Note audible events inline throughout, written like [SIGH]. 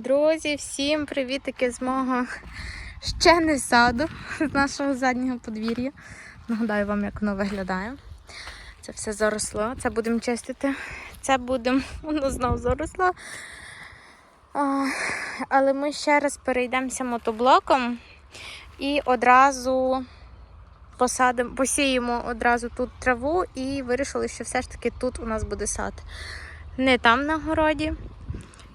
Друзі, всім привітики з мого ще не саду, [LAUGHS] з нашого заднього подвір'я. Нагадаю вам, як воно виглядає. Це все заросло. Це будемо чистити. Це будемо, [LAUGHS] воно знову заросло. А, але ми ще раз перейдемося мотоблоком і одразу посадимо, посіємо одразу тут траву і вирішили, що все ж таки тут у нас буде сад. Не там на городі,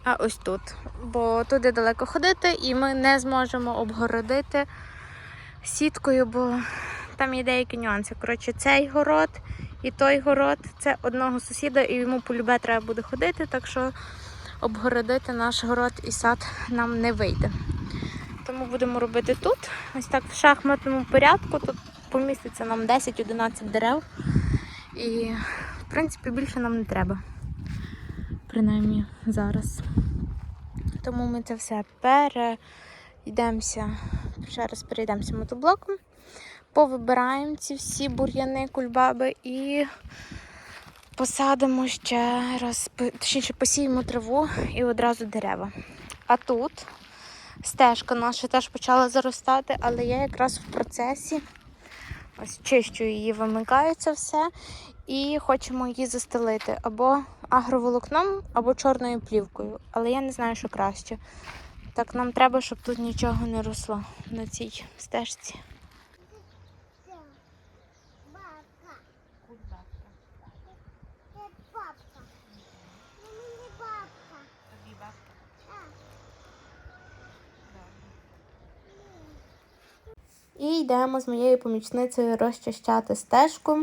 а ось тут. Бо туди далеко ходити і ми не зможемо обгородити сіткою, бо там є деякі нюанси. Коротше, цей город і той город це одного сусіда, і йому полюбе треба буде ходити, так що обгородити наш город і сад нам не вийде. Тому будемо робити тут. Ось так в шахматному порядку. Тут поміститься нам 10-11 дерев. І, в принципі, більше нам не треба. Принаймні зараз. Тому ми це все перейдемося, ще раз перейдемося мотоблоком, повибираємо ці всі бур'яни, кульбаби і посадимо ще раз, точніше посіємо траву і одразу дерева. А тут стежка наша теж почала заростати, але я якраз в процесі ось чищу її, вимикається все. І хочемо її застелити або агроволокном, або чорною плівкою. Але я не знаю, що краще. Так, нам треба, щоб тут нічого не росло на цій стежці. Бабка. Це бабка. Ну, мені бабка. Так. І йдемо з моєю помічницею розчищати стежку.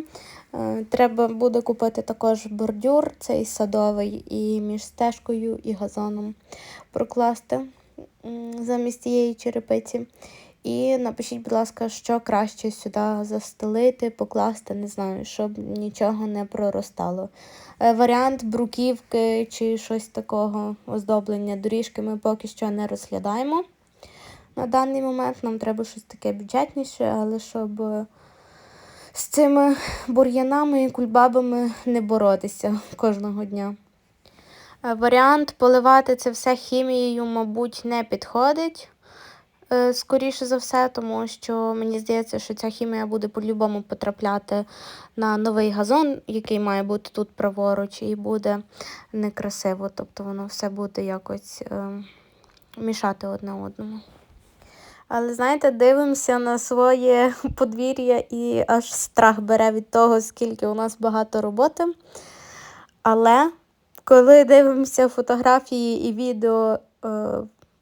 Е, Треба буде купити також бордюр, цей садовий, і між стежкою і газоном прокласти замість тієї черепиці. І напишіть, будь ласка, що краще сюди застелити, покласти, не знаю, щоб нічого не проростало. Е, Варіант бруківки чи щось такого оздоблення доріжки ми поки що не розглядаємо. На даний момент нам треба щось таке бюджетніше, але щоб е, з цими бур'янами і кульбабами не боротися кожного дня. Е, Варіант поливати це все хімією, мабуть, не підходить. е, Скоріше за все, тому що мені здається, що ця хімія буде по-любому потрапляти на новий газон, який має бути тут праворуч, і буде некрасиво. Тобто воно все буде якось мішати одне одному. Але знаєте, дивимося на своє [LAUGHS] подвір'я і аж страх бере від того, скільки у нас багато роботи. Але коли дивимося фотографії і відео е,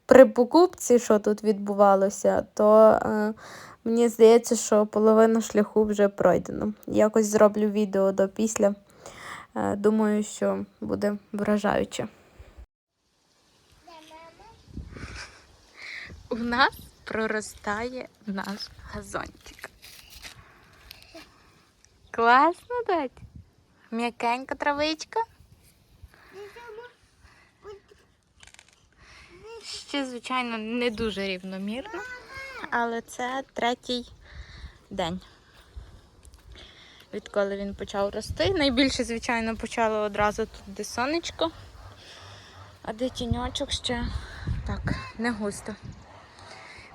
при покупці, що тут відбувалося, то е, мені здається, що половина шляху вже пройдено. Якось зроблю відео до після. Е, думаю, що буде вражаюче. У нас проростає наш газончик. Класно, дать? М'якенька травичка. Ще, звичайно, не дуже рівномірно, але це третій день. Відколи він почав рости. Найбільше, звичайно, почало одразу тут, де сонечко, а де тіньочок ще так, не густо.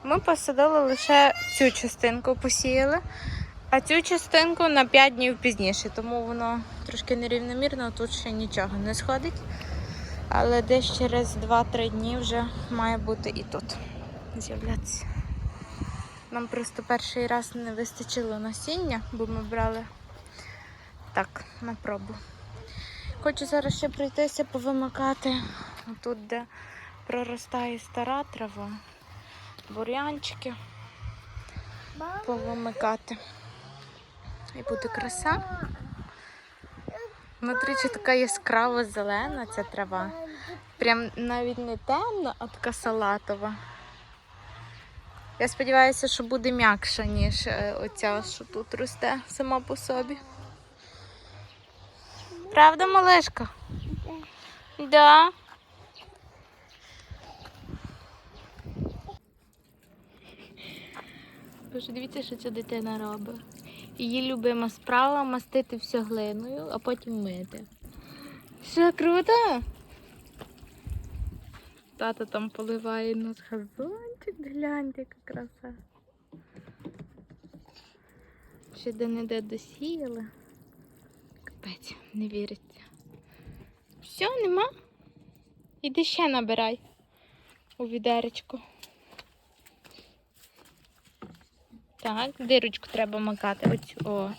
Ми посадили лише цю частинку, посіяли, а цю частинку на 5 днів пізніше, тому воно трошки нерівномірно, тут ще нічого не сходить. Але десь через 2-3 дні вже має бути і тут з'являтися. Нам просто перший раз не вистачило насіння, бо ми брали так, на пробу. Хочу зараз ще пройтися, повимикати тут, де проростає стара трава, бур'янчики, повимикати. І буде краса. Внутрі така яскраво зелена ця трава. Прям навіть не темна, а така салатова. Я сподіваюся, що буде м'якша, ніж е, оця, що тут росте сама по собі. Правда, малишка? Да. Боже, дивіться, що ця дитина робить. Її любима справа мастити все глиною, а потім мити. Що круто? Тато там поливає нас газончик, гляньте, яка краса. Ще де-не-де досіяли. Капець, не віриться. Все, нема? Іди ще набирай у відеречко. Так, дирочку треба макати. Оцю. О,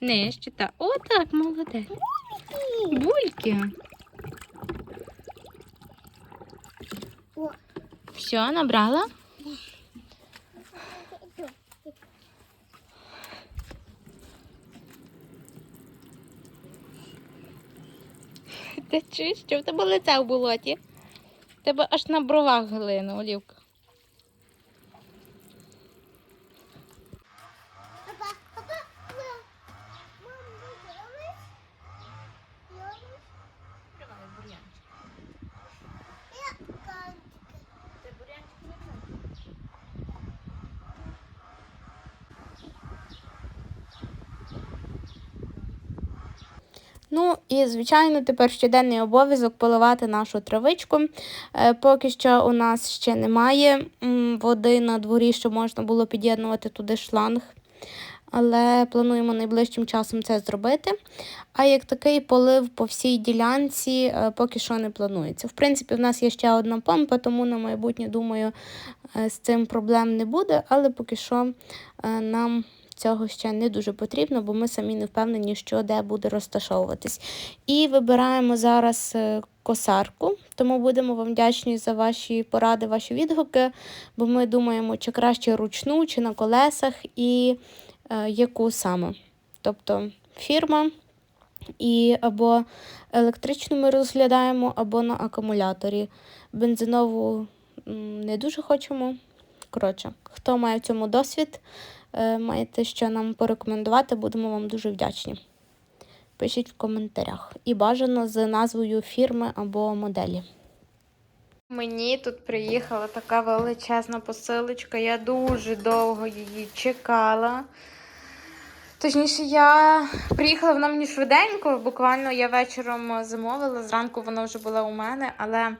нижче. Так. О, так, молодець. Бульки. О. Все, набрала? Ти чуєш, що в тебе лице в болоті? Тебе аж на бровах глина, Олівка. Папа, папа, мам. Мам, ти робиш? Робиш? Я кантик. Ну звичайно, тепер щоденний обов'язок поливати нашу травичку. Е, поки що у нас ще немає води на дворі, щоб можна було під'єднувати туди шланг. Але плануємо найближчим часом це зробити. А як такий полив по всій ділянці е, поки що не планується. В принципі, в нас є ще одна помпа, тому на майбутнє, думаю, е, з цим проблем не буде, але поки що нам цього ще не дуже потрібно, бо ми самі не впевнені, що де буде розташовуватись. І вибираємо зараз е, косарку, тому будемо вам вдячні за ваші поради, ваші відгуки, бо ми думаємо, чи краще ручну, чи на колесах, і е, яку саме. Тобто фірма. І або електричну ми розглядаємо, або на акумуляторі. Бензинову не дуже хочемо. Коротше, хто має в цьому досвід, маєте що нам порекомендувати, будемо вам дуже вдячні. Пишіть в коментарях. І бажано з назвою фірми або моделі. Мені тут приїхала така величезна посилочка. Я дуже довго її чекала. Точніше, я приїхала вона мені швиденько, буквально я вечором замовила, зранку вона вже була у мене, але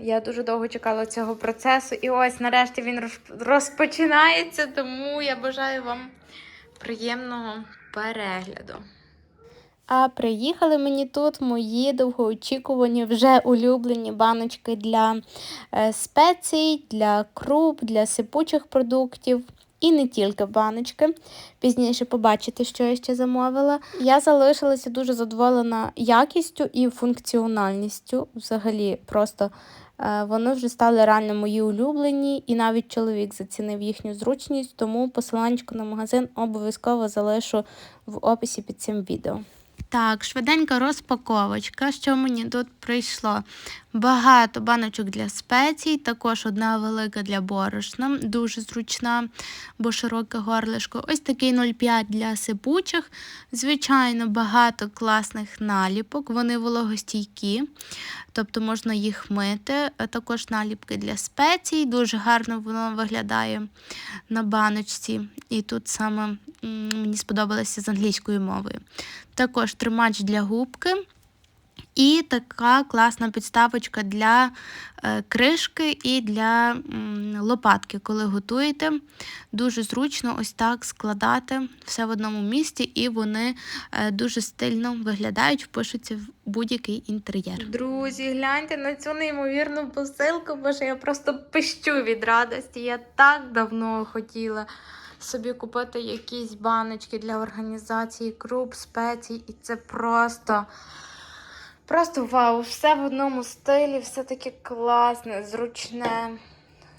я дуже довго чекала цього процесу. І ось нарешті він розпочинається, тому я бажаю вам приємного перегляду. А приїхали мені тут мої довгоочікувані, вже улюблені баночки для е, спецій, для круп, для сипучих продуктів. І не тільки баночки. Пізніше побачите, що я ще замовила. Я залишилася дуже задоволена якістю і функціональністю. Взагалі, просто е, вони вже стали реально мої улюблені, і навіть чоловік зацінив їхню зручність, тому посиланчик на магазин обов'язково залишу в описі під цим відео. Так, швиденька розпаковочка. Що мені тут прийшло? Багато баночок для спецій, також одна велика для борошна, дуже зручна, бо широке горлишко. Ось такий 0,5 для сипучих. Звичайно, багато класних наліпок, вони вологостійкі, тобто можна їх мити. Також наліпки для спецій. Дуже гарно воно виглядає на баночці. І тут саме мені сподобалося з англійською мовою. Також тримач для губки. І така класна підставочка для е, кришки і для лопатки, коли готуєте. Дуже зручно ось так складати все в одному місці, і вони е, дуже стильно виглядають, впишуться в будь-який інтер'єр. Друзі, гляньте на цю неймовірну посилку, бо ж я просто пищу від радості. Я так давно хотіла собі купити якісь баночки для організації круп, спецій, і це просто. Просто вау, все в одному стилі, все таке класне, зручне.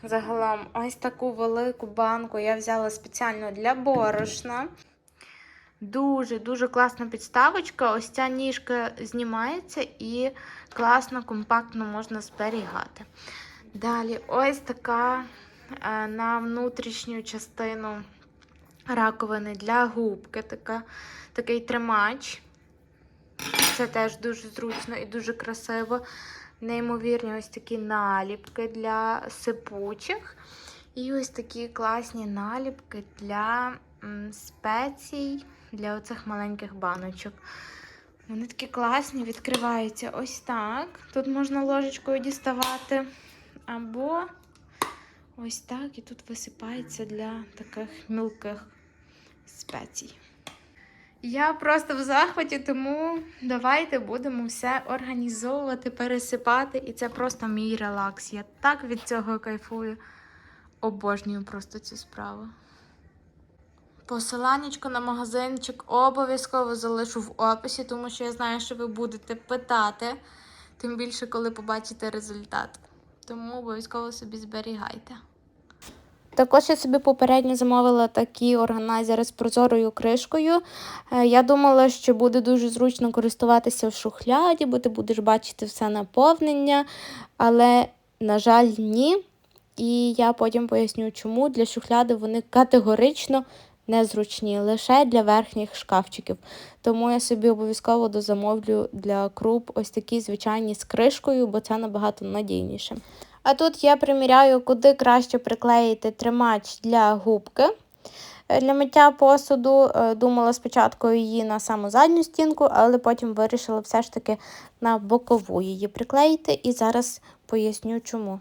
Загалом, ось таку велику банку я взяла спеціально для борошна. Дуже-дуже класна підставочка. Ось ця ніжка знімається і класно, компактно можна зберігати. Далі, ось така е, на внутрішню частину раковини для губки. Така, такий тримач. Це теж дуже зручно і дуже красиво. Неймовірні ось такі наліпки для сипучих. І ось такі класні наліпки для спецій, для оцих маленьких баночок. Вони такі класні, відкриваються ось так. Тут можна ложечкою діставати. Або ось так, і тут висипається для таких мілких спецій. Я просто в захваті, тому давайте будемо все організовувати, пересипати. І це просто мій релакс. Я так від цього кайфую. Обожнюю просто цю справу. Посиланнячко на магазинчик обов'язково залишу в описі, тому що я знаю, що ви будете питати, тим більше, коли побачите результат. Тому обов'язково собі зберігайте. Також я собі попередньо замовила такі органайзери з прозорою кришкою. Е, Я думала, що буде дуже зручно користуватися в шухляді, бо ти будеш бачити все наповнення, але, на жаль, ні. І я потім поясню, чому для шухляди вони категорично незручні, лише для верхніх шкафчиків. Тому я собі обов'язково дозамовлю для круп ось такі звичайні з кришкою, бо це набагато надійніше. А тут я приміряю, куди краще приклеїти тримач для губки. Е, Для миття посуду е, думала спочатку її на саму задню стінку, але потім вирішила все ж таки на бокову її приклеїти, і зараз поясню чому.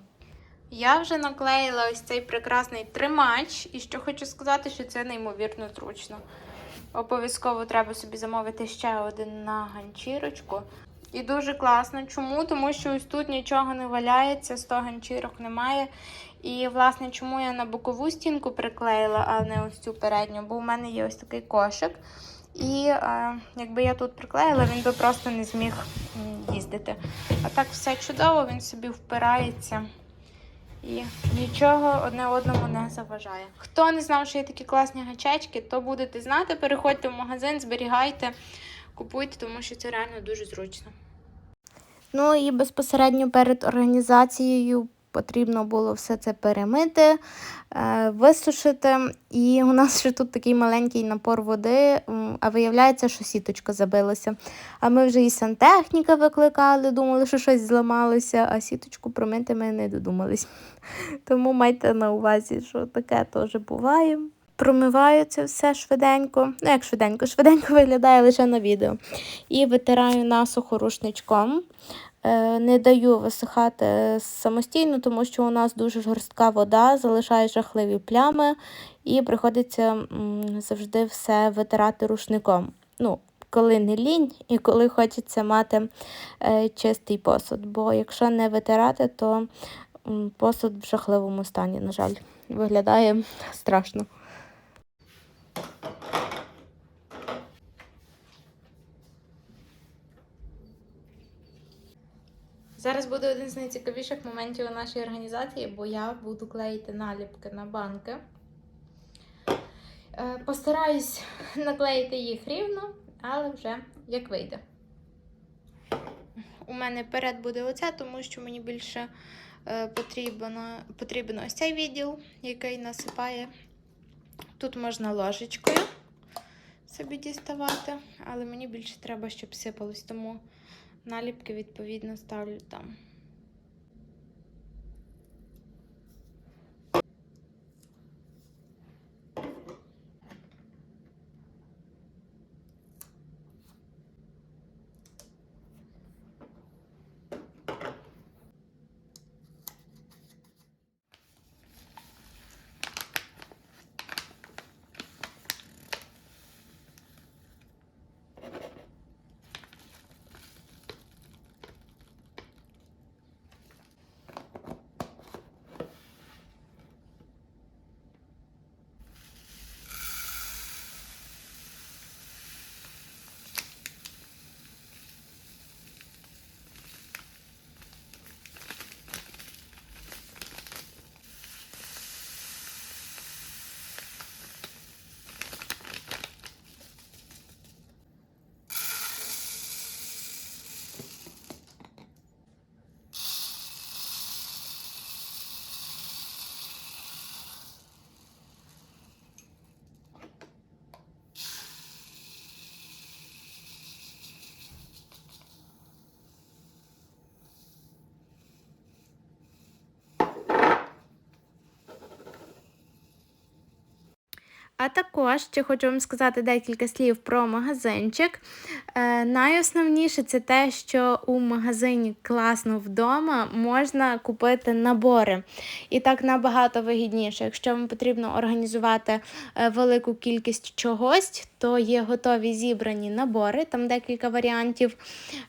Я вже наклеїла ось цей прекрасний тримач, і що хочу сказати, що це неймовірно зручно. Обов'язково треба собі замовити ще один на ганчірочку. І дуже класно. Чому? Тому що ось тут нічого не валяється, 100 ганчірок немає. І, власне, чому я на бокову стінку приклеїла, а не ось цю передню, бо у мене є ось такий кошик. І е, якби я тут приклеїла, він би просто не зміг їздити. А так все чудово, він собі впирається і нічого одне одному не заважає. Хто не знав, що є такі класні гачечки, то будете знати. Переходьте в магазин, зберігайте, купуйте, тому що це реально дуже зручно. Ну і безпосередньо перед організацією потрібно було все це перемити, е, висушити. І у нас ще тут такий маленький напор води, а виявляється, що сіточка забилася. А ми вже і сантехніка викликали, думали, що щось зламалося, а сіточку промити ми не додумались. [LAUGHS] Тому майте на увазі, що таке теж буває. Промиваю це все швиденько. Ну, як швиденько, швиденько виглядає лише на відео. І витираю насухо рушничком. Е, Не даю висихати самостійно, тому що у нас дуже жорстка вода, залишає жахливі плями, і приходиться завжди все витирати рушником. Ну, коли не лінь і коли хочеться мати е, чистий посуд. Бо якщо не витирати, то посуд в жахливому стані, на жаль, виглядає страшно. Зараз буде один з найцікавіших моментів у нашій організації, бо я буду клеїти наліпки на банки. Е, Постараюсь [LAUGHS] наклеїти їх рівно, але вже як вийде. У мене перед буде оце, тому що мені більше е, потрібно, потрібен ось цей відділ, який насипає. Тут можна ложечкою собі діставати, але мені більше треба, щоб сипалось, тому наліпки відповідно ставлю там. А також ще хочу вам сказати декілька слів про магазинчик. Е, найосновніше це те, що у магазині класно вдома можна купити набори. І так набагато вигідніше. Якщо вам потрібно організувати е, велику кількість чогось, то є готові зібрані набори, там декілька варіантів.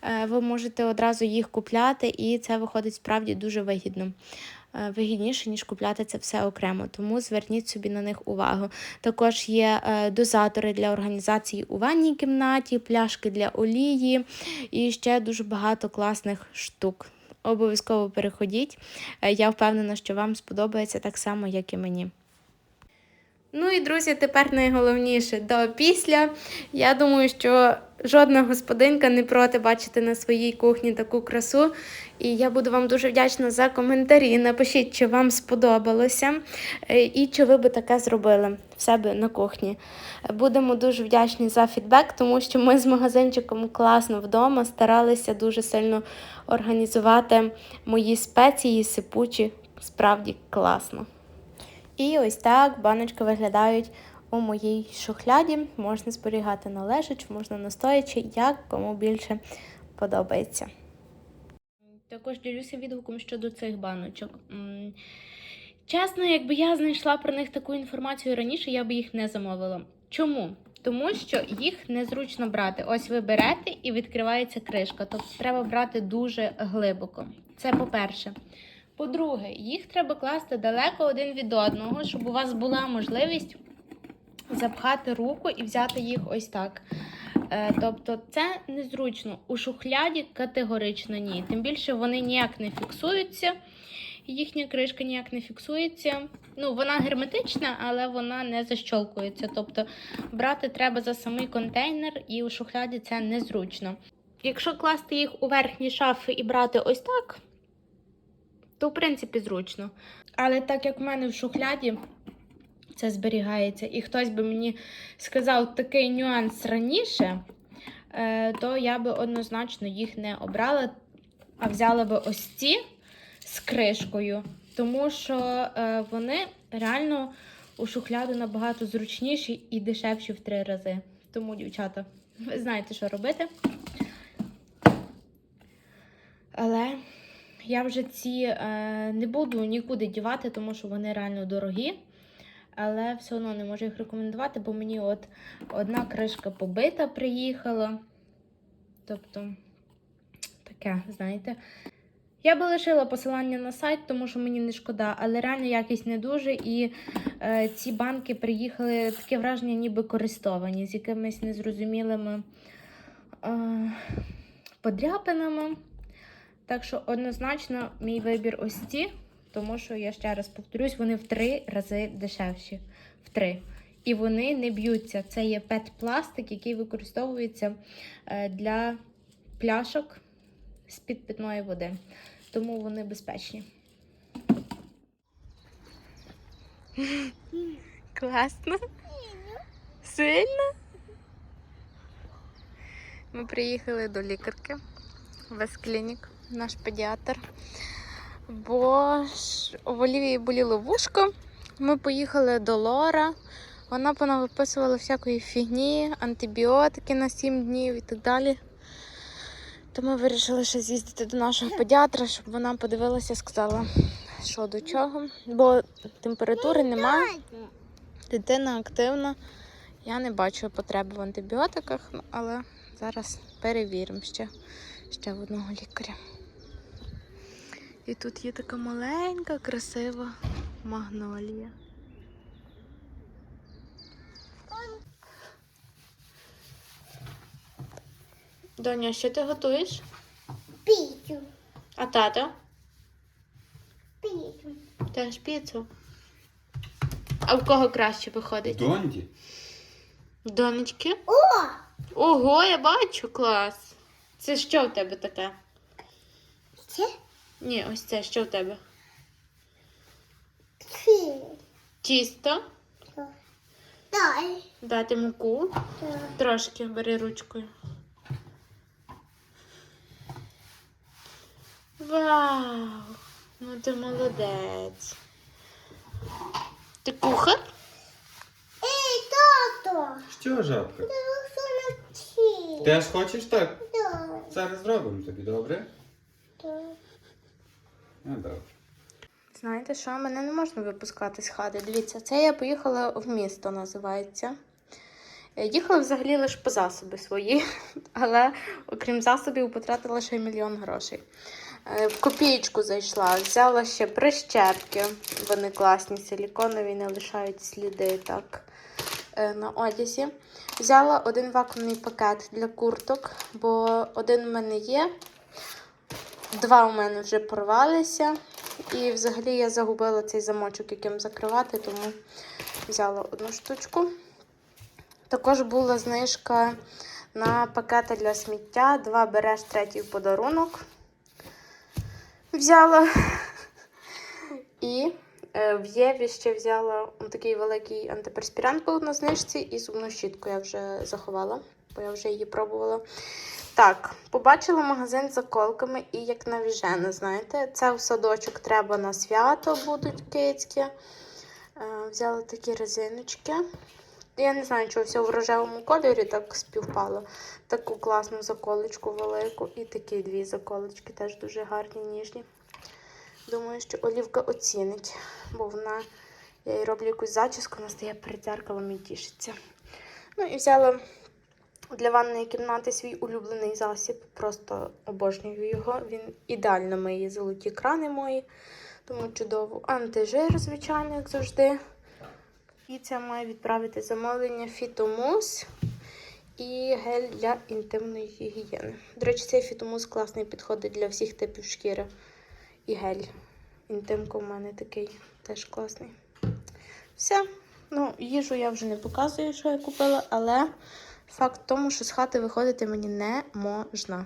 Е, ви можете одразу їх купляти, і це виходить справді дуже вигідно. Е, Вигідніше, ніж купляти це все окремо, тому зверніть собі на них увагу. Також є е, дозатори для організації у ванній кімнаті, пляшки для олії і ще дуже багато класних штук. Обов'язково переходіть. Е, Я впевнена, що вам сподобається так само, як і мені. Ну і друзі, тепер найголовніше до після. Я думаю, що жодна господинка не проти бачити на своїй кухні таку красу. І я буду вам дуже вдячна за коментарі. Напишіть, чи вам сподобалося е, і чи ви би таке зробили в себе на кухні. Будемо дуже вдячні за фідбек, тому що ми з магазинчиком класно вдома старалися дуже сильно організувати мої спеції, сипучі. Справді класно. І ось так баночки виглядають у моїй шухляді. Можна зберігати на лежач, можна настоячи, як кому більше подобається. Також ділюся відгуком щодо цих баночок. Чесно, якби я знайшла про них таку інформацію раніше, я б їх не замовила. Чому? Тому що їх незручно брати. Ось ви берете і відкривається кришка. Тобто треба брати дуже глибоко. Це по-перше. По-друге, їх треба класти далеко один від одного, щоб у вас була можливість запхати руку і взяти їх ось так. Е, тобто це незручно. У шухляді категорично ні. Тим більше вони ніяк не фіксуються. Їхня кришка ніяк не фіксується. Ну, вона герметична, але вона не защолкується. Тобто брати треба за самий контейнер, і у шухляді це незручно. Якщо класти їх у верхні шафи і брати ось так, то в принципі зручно. Але так як в мене в шухляді це зберігається, і хтось би мені сказав такий нюанс раніше, е, то я би однозначно їх не обрала, а взяла би ось ці з кришкою, тому що е, вони реально у шухляду набагато зручніші і дешевші в три рази. Тому, дівчата, ви знаєте, що робити. Але я вже ці е, не буду нікуди дівати, тому що вони реально дорогі. Але все одно не можу їх рекомендувати, бо мені от одна кришка побита приїхала. Тобто, таке, знаєте. Я би лишила посилання на сайт, тому що мені не шкода, але реально якість не дуже. І е, ці банки приїхали таке враження, ніби користовані, з якимись незрозумілими е, подряпинами. Так що однозначно мій вибір ось ці, тому що я ще раз повторюсь, вони в три рази дешевші. В три. І вони не б'ються. Це є пет-пластик, який використовується е, для пляшок з-під питної води. Тому вони безпечні. Класно. Сильно. Ми приїхали до лікарки в клінік, наш педіатр. Бо у Олівії боліло вушко. Ми поїхали до Лора. Вона понавиписувала всякої фігні, антибіотики на 7 днів і так далі. То ми вирішили ще з'їздити до нашого педіатра, щоб вона подивилася, сказала, що до чого. Бо температури немає, дитина активна. Я не бачу потреби в антибіотиках, але зараз перевіримо ще, ще в одного лікаря. І тут є така маленька, красива магнолія. Доня, що ти готуєш? Піцу. А тато? Піцу. Теж піцу. А в кого краще виходить? Доньки? Донечки? О! Ого, я бачу клас. Це що в тебе таке? Це Ні, ось це що в тебе? Тісто. Дай. Дати муку. Дай. Трошки бери ручкою. Вау! Ну ти молодець. Ти кухар? Ей, Что? Що, жабка? Чи? Теж хочеш так? Да. Зараз зробимо тобі, добре? Да. Ну, добре. Знаєте що, мене не можна випускати з хати. Дивіться, це я поїхала в місто, називається. Е, Їхала взагалі лише по засоби свої, [LAUGHS] але окрім засобів потратила ще мільйон грошей. Е, В копієчку зайшла, взяла ще прищепки. Вони класні, силіконові, не лишають сліди так е, на одязі. Взяла один вакуумний пакет для курток, бо один в мене є, два у мене вже порвалися. І взагалі я загубила цей замочок, яким закривати, тому взяла одну штучку. Також була знижка на пакети для сміття. Два береш, третій подарунок. Взяла. І е, в Єві ще взяла такий великий антиперспірант був на знижці, і зубну щітку я вже заховала, бо я вже її пробувала. Так, побачила магазин з заколками і як навіжена, знаєте, це в садочок треба на свято будуть кицькі. Е, Взяла такі резиночки. Я не знаю, чого все в рожевому кольорі так співпало. Таку класну заколочку велику і такі дві заколочки, теж дуже гарні, ніжні. Думаю, що Олівка оцінить, бо вона, я їй роблю якусь зачіску, вона стає перед дзеркалом і тішиться. Ну і взяла для ванної кімнати свій улюблений засіб. Просто обожнюю його. Він ідеально миє золоті крани мої, тому чудово. Антижир, звичайно, як завжди. І це має відправити замовлення фітомус і гель для інтимної гігієни. До речі, цей фітомус класний підходить для всіх типів шкіри. І гель. Інтимка у мене такий теж класний. Все. Ну, їжу я вже не показую, що я купила, але факт в тому, що з хати виходити мені не можна.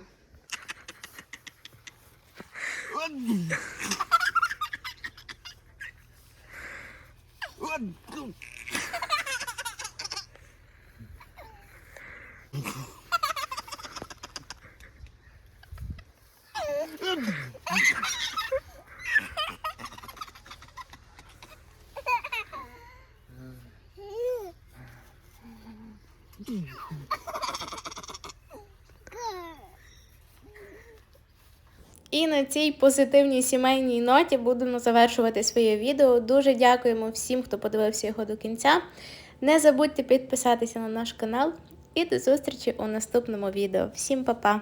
І на цій позитивній сімейній ноті будемо завершувати своє відео. Дуже дякуємо всім, хто подивився його до кінця. Не забудьте підписатися на наш канал і до зустрічі у наступному відео. Всім па-па!